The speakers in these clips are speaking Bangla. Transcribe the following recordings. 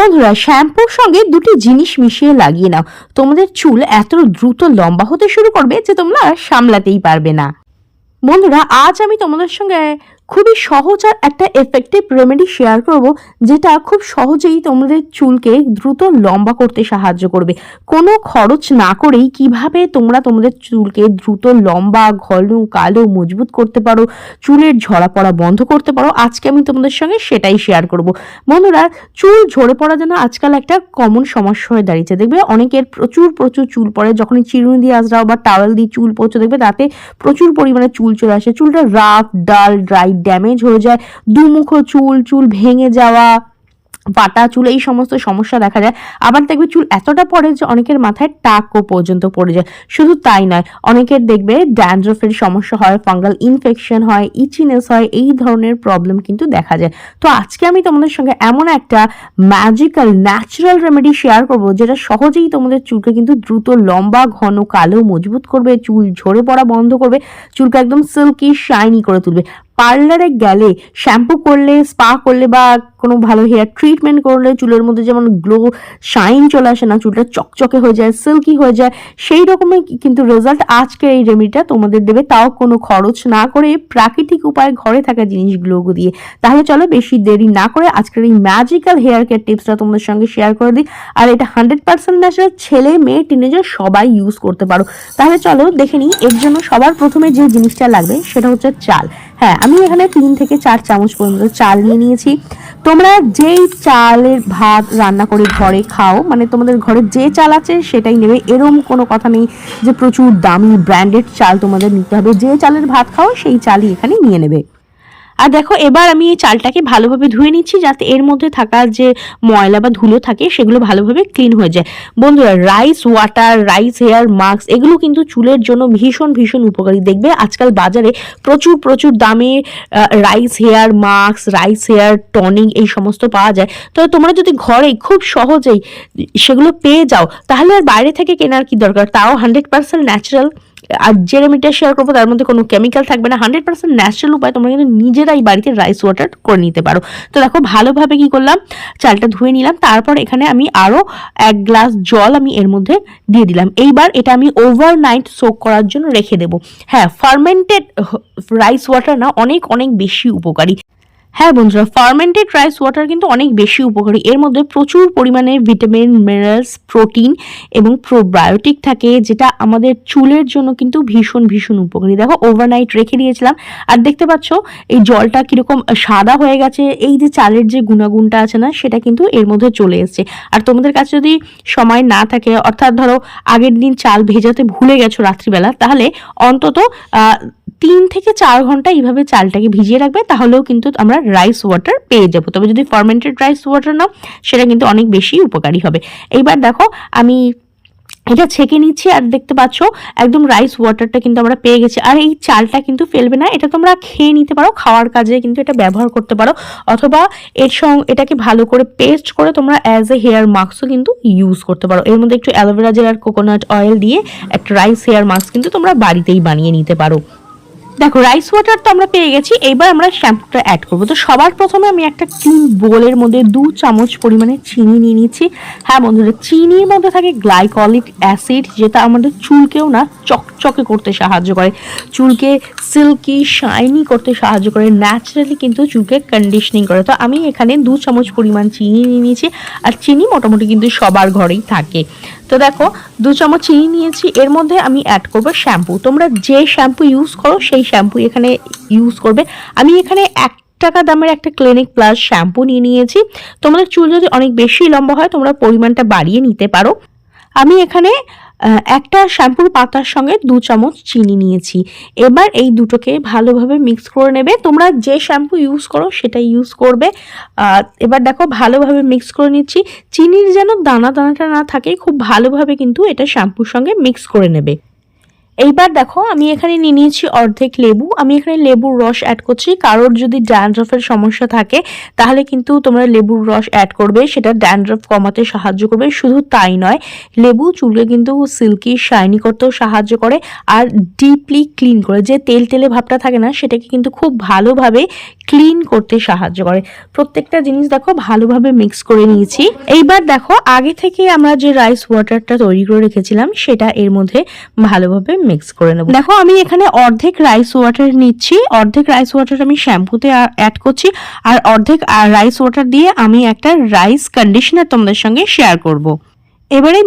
বন্ধুরা, শ্যাম্পুর সঙ্গে দুটি জিনিস মিশিয়ে লাগিয়ে নাও। তোমাদের চুল এত দ্রুত লম্বা হতে শুরু করবে যে তোমরা সামলাতেই পারবে না। বন্ধুরা, আজ আমি তোমাদের সঙ্গে খুবই সহজ আর একটা এফেক্টিভ রেমেডি শেয়ার করব, যেটা খুব সহজেই তোমাদের চুলকে দ্রুত লম্বা করতে সাহায্য করবে। কোনো খরচ না করেই কীভাবে তোমরা তোমাদের চুলকে দ্রুত লম্বা, ঘন, কালো, মজবুত করতে পারো, চুলের ঝরা পড়া বন্ধ করতে পারো, আজকে আমি তোমাদের সঙ্গে সেটাই শেয়ার করব। বন্ধুরা, চুল ঝরে পড়া যেন আজকাল একটা কমন সমস্যা হয়ে দাঁড়িয়েছে। দেখবে অনেকের প্রচুর প্রচুর চুল পড়ে, যখনই চিরুনি দিয়ে আজরাও বা টাওয়েল দিয়ে চুল পড়ছে দেখবে তাতে প্রচুর পরিমাণে চুল চলে আসে। চুলটা রাফ ডাল ড্রাই ড্যামেজ হয়ে যায়, দুমুখো চুল চুল ভেঙে যাওয়া, পাটা চুল, এই সমস্ত সমস্যা দেখা যায় আবার দেখবে চুল এতটা পড়ে যে অনেকের মাথায় টাকও পর্যন্ত পড়ে যায়। শুধু তাই নয়, অনেকের দেখবে ড্যান্ড্রফের সমস্যা হয় ফাঙ্গাল ইনফেকশন হয় ইচিনেস হয়, এই ধরনের প্রবলেম কিন্তু দেখা যায়। তো আজকে আমি তোমাদের সঙ্গে এমন একটা ম্যাজিক্যাল ন্যাচারাল রেমেডি শেয়ার করব, যেটা সহজেই তোমাদের চুলকে কিন্তু দ্রুত, লম্বা, ঘন, কালো, মজবুত করবে, চুল ঝরে পড়া বন্ধ করবে, চুলকে একদম সিল্কি শাইনি করে তুলবে। পার্লারে গেলে শ্যাম্পু করলে, স্পা করলে বা কোনো ভালো হেয়ার ট্রিটমেন্ট করলে চুলের মধ্যে যেমন গ্লো, শাইন চলে আসে না, চুলটা চকচকে হয়ে যায়, সিল্কি হয়ে যায়, সেই রকমই কিন্তু রেজাল্ট আজকের এই রেমিডিটা তোমাদের দেবে। তাও কোনো খরচ না করে প্রাকৃতিক উপায়ে ঘরে থাকা জিনিস জিনিসগুলো দিয়ে। তাহলে চলো বেশি দেরি না করে আজকের এই ম্যাজিক্যাল হেয়ার কেয়ার টিপসটা তোমাদের সঙ্গে শেয়ার করে দিই। আর এটা হান্ড্রেড পার্সেন্ট ন্যাচারাল ছেলে, মেয়ে টিনেজার সবাই ইউজ করতে পারো। তাহলে চলো দেখে নিই, এর জন্য সবার প্রথমে যে জিনিসটা লাগবে সেটা হচ্ছে চাল। হ্যাঁ আমি এখানে তিন থেকে চার চামচ পর্যন্ত চাল নিয়ে নিয়েছি। তোমরা যেই চালের ভাত রান্না করে ঘরে খাও মানে তোমাদের ঘরে যে চাল আছে সেটাই নেবে। এরম কোনো কথা নেই যে প্রচুর দামি ব্র্যান্ডেড চাল তোমাদের নিতে হবে। যে চালের ভাত খাও, সেই চালই এখানে নিয়ে নেবে। আর দেখো, এবার আমি এই চালটাকে ভালোভাবে ধুয়ে নিচ্ছি যাতে এর মধ্যে থাকা যে ময়লা বা ধুলো থাকে, সেগুলো ভালোভাবে ক্লিন হয়ে যায়। বন্ধুরা rice water rice hair mask এগুলো কিন্তু চুলের জন্য ভীষণ ভীষণ উপকারী। দেখবে আজকাল বাজারে প্রচুর প্রচুর দামে rice hair mask rice hair tonic এই সমস্ত পাওয়া যায়। তো তোমরা যদি ঘরে খুব সহজেই সেগুলো পেয়ে যাও, তাহলে আর বাইরে থেকে কেনার কি দরকার? তাও হান্ড্রেড পার্সেন্ট ন্যাচারাল আর যে রেমিডিটা শেয়ার করব, তার মধ্যে কোনো কেমিক্যাল থাকবে না। হান্ড্রেড পার্সেন্ট ন্যাচারাল উপায়, তোমরা কিন্তু নিজেরাই বাড়িতে রাইস ওয়াটার করে নিতে পারো। তো দেখো, ভালোভাবে কি করলাম? চালটা ধুয়ে নিলাম। তারপর এখানে আমি আরও এক গ্লাস জল আমি এর মধ্যে দিয়ে দিলাম। এইবার এটা আমি ওভারনাইট সোক করার জন্য রেখে দেবো। হ্যাঁ ফার্মেন্টেড রাইস ওয়াটার না, অনেক অনেক বেশি উপকারী। হ্যাঁ বন্ধুরা ফার্মেন্টেড রাইস ওয়াটার কিন্তু অনেক বেশি উপকারী। এর মধ্যে প্রচুর পরিমাণে ভিটামিন মিনারেলস প্রোটিন এবং প্রোবায়োটিক থাকে, যেটা আমাদের চুলের জন্য কিন্তু ভীষণ ভীষণ উপকারী। দেখো ওভারনাইট রেখে দিয়েছিলাম, আর দেখতে পাচ্ছ এই জলটা কীরকম সাদা হয়ে গেছে, এই যে চালের যে গুণাগুণটা আছে না, সেটা কিন্তু এর মধ্যে চলে এসছে। আর তোমাদের কাছে যদি সময় না থাকে, অর্থাৎ ধরো আগের দিন চাল ভেজাতে ভুলে গেছো রাত্রিবেলা, তাহলে অন্তত তিন থেকে চার ঘণ্টা এইভাবে চালটাকে ভিজিয়ে রাখবে, তাহলেও কিন্তু আমরা রাইস ওয়াটার পেয়ে যাব। তবে যদি ফার্মেন্টেড রাইস ওয়াটার নাও, সেটা কিন্তু অনেক বেশি উপকারী হবে। এইবার দেখো, আমি এটা ছেঁকে নিচ্ছি আর দেখতে পাচ্ছ, একদম রাইস ওয়াটারটা কিন্তু আমরা পেয়ে গেছি। আর এই চালটা কিন্তু ফেলবে না, এটা তোমরা খেয়ে নিতে পারো, খাওয়ার কাজে কিন্তু এটা ব্যবহার করতে পারো। অথবা এর সঙ্গে এটাকে ভালো করে পেস্ট করে তোমরা অ্যাজ এ হেয়ার মাস্কও কিন্তু ইউজ করতে পারো। এর মধ্যে একটু অ্যালোভেরা জেল আর কোকোনাট অয়েল দিয়ে একটা রাইস হেয়ার মাস্ক কিন্তু তোমরা বাড়িতেই বানিয়ে নিতে পারো। দেখো রাইস ওয়াটার তো আমরা পেয়ে গেছি, এবার আমরা শ্যাম্পুটা অ্যাড করব। তো সবার প্রথমে আমি একটা ক্লিন বোলের মধ্যে দু চামচ পরিমাণে চিনি নিয়ে নিচ্ছি। হ্যাঁ বন্ধুরা, চিনির মধ্যে থাকে গ্লাইকলিক অ্যাসিড যেটা আমাদের চুলকেও না চকচকে করতে সাহায্য করে। চুলকে সিল্কি শাইনি করতে সাহায্য করে। ন্যাচারালি কিন্তু চুলকে কন্ডিশনিং করে। তো আমি এখানে দু চামচ পরিমাণ চিনি নিয়ে নিয়েছি। আর চিনি মোটামুটি কিন্তু সবার ঘরেই থাকে। তো দেখো, দু চামচ চিনি নিয়েছি, এর মধ্যে আমি অ্যাড করব শ্যাম্পু তোমরা যে শ্যাম্পু ইউজ করো, সেই শ্যাম্পু এখানে ইউজ করবে। আমি এখানে এক টাকা দামের একটা ক্লিনিক প্লাস শ্যাম্পু নিয়ে নিয়েছি। তোমাদের চুল যদি অনেক বেশি লম্বা হয়, তোমরা পরিমাণটা বাড়িয়ে নিতে পারো। আমি এখানে একটা শ্যাম্পুর পাতার সঙ্গে দু চামচ চিনি নিয়েছি। এবার এই দুটোকে ভালোভাবে মিক্স করে নেবে। তোমরা যে শ্যাম্পু ইউজ করো সেটা ইউজ করবে। এবার দেখো, ভালোভাবে মিক্স করে নিচ্ছি। চিনির যেন দানা দানাটা না থাকে, খুব ভালোভাবে কিন্তু এটা শ্যাম্পুর সঙ্গে মিক্স করে নেবে। এইবার দেখো, আমি এখানে নিয়ে নিয়েছি অর্ধেক লেবু। আমি এখানে লেবুর রস অ্যাড করছি। কারোর যদি ড্যান্ড্রফের সমস্যা থাকে, তাহলে কিন্তু তোমরা লেবুর রস অ্যাড করবে। সেটা ড্যান্ড্রফ কমাতে সাহায্য করবে। শুধু তাই নয়, লেবু চুলকে কিন্তু সিল্কি শাইনি করতেও সাহায্য করে আর ডিপলি ক্লিন করে। যে তেল তেলে ভাবটা থাকে না, সেটাকে কিন্তু খুব ভালোভাবে ক্লিন করতে সাহায্য করে। প্রত্যেকটা জিনিস দেখো, ভালোভাবে মিক্স করে নিয়েছি। এইবার দেখো, আগে থেকে আমরা যে রাইস ওয়াটারটা তৈরি করে রেখেছিলাম, সেটা এর মধ্যে ভালোভাবে মিক্স করে নেব দেখো, আমি এখানে অর্ধেক রাইস ওয়াটার নিচ্ছি, অর্ধেক রাইস ওয়াটার আমি শ্যাম্পুতে অ্যাড করছি, আর অর্ধেক রাইস ওয়াটার দিয়ে আমি একটা রাইস কন্ডিশনার তোমাদের সঙ্গে শেয়ার করব। এবারে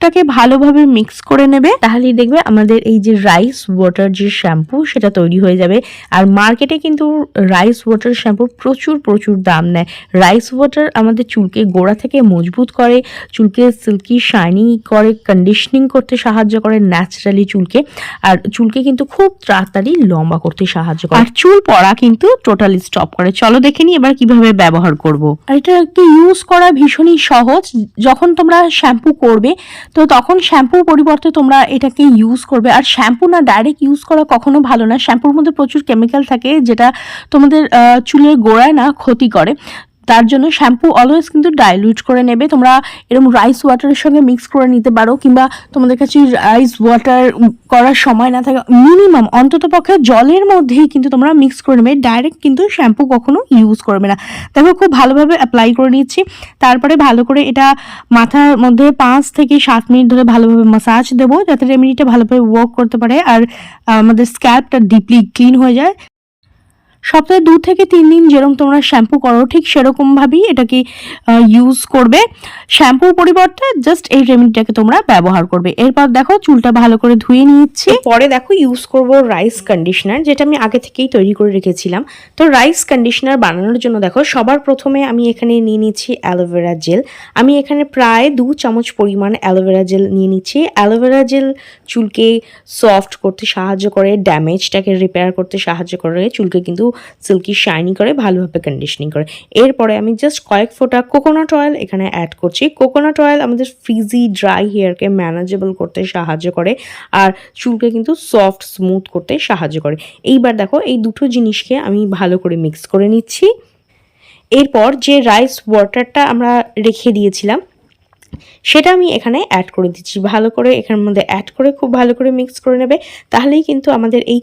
মিশ্রণটাকে ভালোভাবে মিক্স করে নেবে। তাহলেই দেখবে আমাদের এই যে রাইস ওয়াটার যে শ্যাম্পু সেটা তৈরি হয়ে যাবে। আর মার্কেটে কিন্তু রাইস ওয়াটার শ্যাম্পুর প্রচুর প্রচুর দাম নেয়। রাইস ওয়াটার আমাদের চুলকে গোড়া থেকে মজবুত করে চুলকে সিল্কি শাইনি করে কন্ডিশনিং করতে সাহায্য করে ন্যাচারালি চুলকে। আর চুলকে কিন্তু খুব তাড়াতাড়ি লম্বা করতে সাহায্য করে। আর চুল পড়া কিন্তু টোটালি স্টপ করে। চলো দেখে নি এবার কীভাবে ব্যবহার করব। আর এটাকে ইউজ করা ভীষণই সহজ। যখন তোমরা শ্যাম্পু করবে তো তখন শ্যাম্পুর পরিবর্তে তোমরা এটাকে ইউজ করবে। আর শ্যাম্পু না ডাইরেক্ট ইউজ করা কখনো ভালো না। শ্যাম্পুর মধ্যে প্রচুর কেমিক্যাল থাকে যেটা তোমাদের চুলের গোড়ায় না ক্ষতি করে। তার জন্য শ্যাম্পু অলওয়েজ কিন্তু ডাইলিউট করে নেবে। তোমরা এরকম রাইস ওয়াটারের সঙ্গে মিক্স করে নিতে পারো, কিংবা তোমাদের কাছে রাইস ওয়াটার করার সময় না থাকে মিনিমাম অন্তত পক্ষে জলের মধ্যেই কিন্তু তোমরা মিক্স করে নেবে। ডাইরেক্ট কিন্তু শ্যাম্পু কখনো ইউজ করবে না। দেখো, খুব ভালোভাবে অ্যাপ্লাই করে নিচ্ছি তারপরে ভালো করে এটা মাথার মধ্যে পাঁচ থেকে সাত মিনিট ধরে ভালোভাবে মাসাজ দেবো, যাতে রেমেডিটা ভালোভাবে ওয়ার্ক করতে পারে, আর আমাদের স্ক্যাল্পটা ডিপলি ক্লিন হয়ে যায়। সপ্তাহে দু থেকে তিন দিন যেরকম তোমরা শ্যাম্পু করো, ঠিক সেরকমভাবেই এটাকে ইউজ করবে। শ্যাম্পুর পরিবর্তে জাস্ট এই রেমেডিটাকে তোমরা ব্যবহার করবে। এরপর দেখো চুলটা ভালো করে ধুয়ে নিচ্ছি পরে দেখো ইউজ করব রাইস কন্ডিশনার যেটা আমি আগে থেকেই তৈরি করে রেখেছিলাম। তো রাইস কন্ডিশনার বানানোর জন্য দেখো সবার প্রথমে আমি এখানে নিয়ে নিচ্ছি অ্যালোভেরা জেল আমি এখানে প্রায় দু চামচ পরিমাণ অ্যালোভেরা জেল নিয়ে নিচ্ছি। অ্যালোভেরা জেল চুলকে সফট করতে সাহায্য করে ড্যামেজটাকে রিপেয়ার করতে সাহায্য করে, চুলকে কিন্তু সিল্কি শাইনি করে, ভালোভাবে কন্ডিশনিং করে। এরপরে আমি জাস্ট কয়েক ফোঁটা কোকোনাট অয়েল এখানে অ্যাড করছি। কোকোনাট অয়েল আমাদের ফ্রিজি ড্রাই হেয়ারকে ম্যানেজেবল করতে সাহায্য করে আর চুলকে কিন্তু সফট স্মুথ করতে সাহায্য করে। এইবার দেখো, এই দুটো জিনিসকে আমি ভালো করে মিক্স করে নিচ্ছি। এরপর যে রাইস ওয়াটারটা আমরা রেখে দিয়েছিলাম সেটা আমি এখানে অ্যাড করে দিচ্ছি। ভালো করে এখানের মধ্যে অ্যাড করে খুব ভালো করে মিক্স করে নেবে। তাহলেই কিন্তু আমাদের এই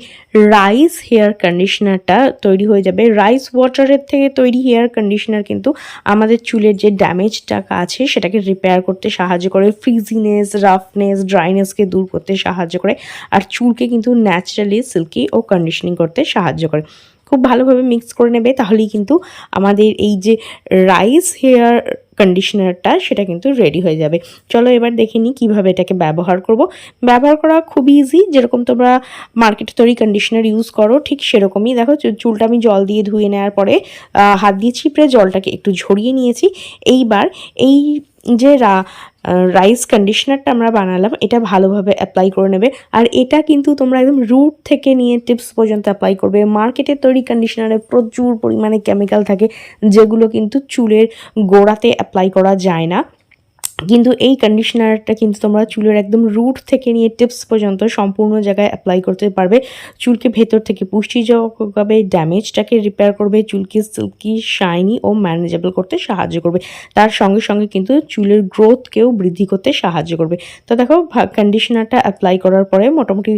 রাইস হেয়ার কন্ডিশনারটা তৈরি হয়ে যাবে। রাইস ওয়াটারের থেকে তৈরি হেয়ার কন্ডিশনার কিন্তু আমাদের চুলের যে ড্যামেজটা আছে, সেটাকে রিপেয়ার করতে সাহায্য করে। ফ্রিজিনেস রাফনেস ড্রাইনেসকে দূর করতে সাহায্য করে। আর চুলকে কিন্তু ন্যাচারালি সিল্কি ও কন্ডিশনিং করতে সাহায্য করে। খুব ভালোভাবে মিক্স করে নেবে, তাহলেই কিন্তু আমাদের এই যে রাইস হেয়ার কন্ডিশনারটা সেটা কিন্তু রেডি হয়ে যাবে। চলো এবার দেখে নিই কীভাবে এটাকে ব্যবহার করব। ব্যবহার করা খুব ইজি যেরকম তোমরা মার্কেটে তৈরি কন্ডিশনার ইউজ করো, ঠিক সেরকমই। দেখো চুলটা আমি জল দিয়ে ধুয়ে নেওয়ার পরে হাত দিয়ে ছিপড়ে জলটাকে একটু ঝরিয়ে নিয়েছি। এইবার এই যে রাইস কন্ডিশনারটা আমরা বানালাম, এটা ভালোভাবে অ্যাপ্লাই করে নেবে। আর এটা কিন্তু তোমরা একদম রুট থেকে নিয়ে টিপস পর্যন্ত অ্যাপ্লাই করবে। মার্কেটে তৈরি কন্ডিশনারে প্রচুর পরিমাণে কেমিক্যাল থাকে, যেগুলো কিন্তু চুলের গোড়াতে অ্যাপ্লাই করা যায় না। কিন্তু এই কন্ডিশনারটা কিন্তু তোমরা চুলের একদম রুট থেকে নিয়ে টিপস পর্যন্ত সম্পূর্ণ জায়গায় অ্যাপ্লাই করতে পারবে। চুলকে ভেতর থেকে পুষ্টি ড্যামেজটাকে রিপেয়ার করবে, চুলকে সিল্কি শাইনি ও ম্যানেজেবল করতে সাহায্য করবে। তার সঙ্গে সঙ্গে কিন্তু চুলের গ্রোথকেও বৃদ্ধি করতে সাহায্য করবে। তো দেখো কন্ডিশনারটা অ্যাপ্লাই করার পরে মোটামুটি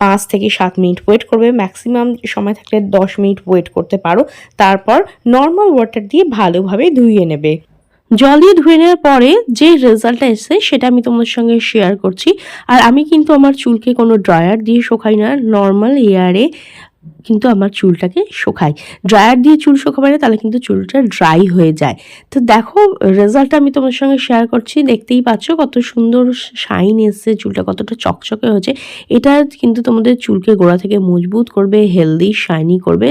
পাঁচ থেকে সাত মিনিট ওয়েট করবে। ম্যাক্সিমাম সময় থাকলে দশ মিনিট ওয়েট করতে পারো। তারপর নর্মাল ওয়াটার দিয়ে ভালোভাবে ধুয়ে নেবে। জল দিয়ে ধুয়ে নেওয়ার পরে যে রেজাল্টটা এসেছে, সেটা আমি তোমাদের সঙ্গে শেয়ার করছি। আর আমি কিন্তু আমার চুলকে কোনো ড্রায়ার দিয়ে শোকাই না। নর্মাল এয়ারে কিন্তু আমার চুলটাকে শোকাই ড্রায়ার দিয়ে চুল শোকাবে তাহলে কিন্তু চুলটা ড্রাই হয়ে যায়। তো দেখো রেজাল্টটা আমি তোমার সঙ্গে শেয়ার করছি। দেখতেই পাচ্ছ কত সুন্দর শাইন এসছে, চুলটা কতটা চকচকে হচ্ছে এটা কিন্তু তোমাদের চুলকে গোড়া থেকে মজবুত করবে হেলদি শাইনি করবে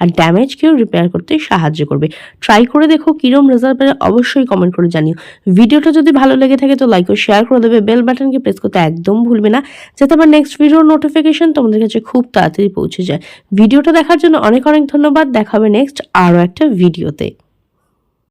আর ড্যামেজকেও রিপেয়ার করতে সাহায্য করবে। ট্রাই করে দেখো কিরম রেজাল্ট পেলে অবশ্যই কমেন্ট করে জানিও। ভিডিওটা যদি ভালো লেগে থাকে তো লাইক ও শেয়ার করে দেবে। বেল বাটনকে প্রেস করতে একদম ভুলবে না। যাতে আমার নেক্সট ভিডিওর নোটিফিকেশন তোমাদের কাছে খুব তাড়াতাড়ি পৌঁছে যায়। ভিডিওটা দেখার জন্য অনেক অনেক ধন্যবাদ। দেখাবে নেক্সট আরও একটা ভিডিওতে।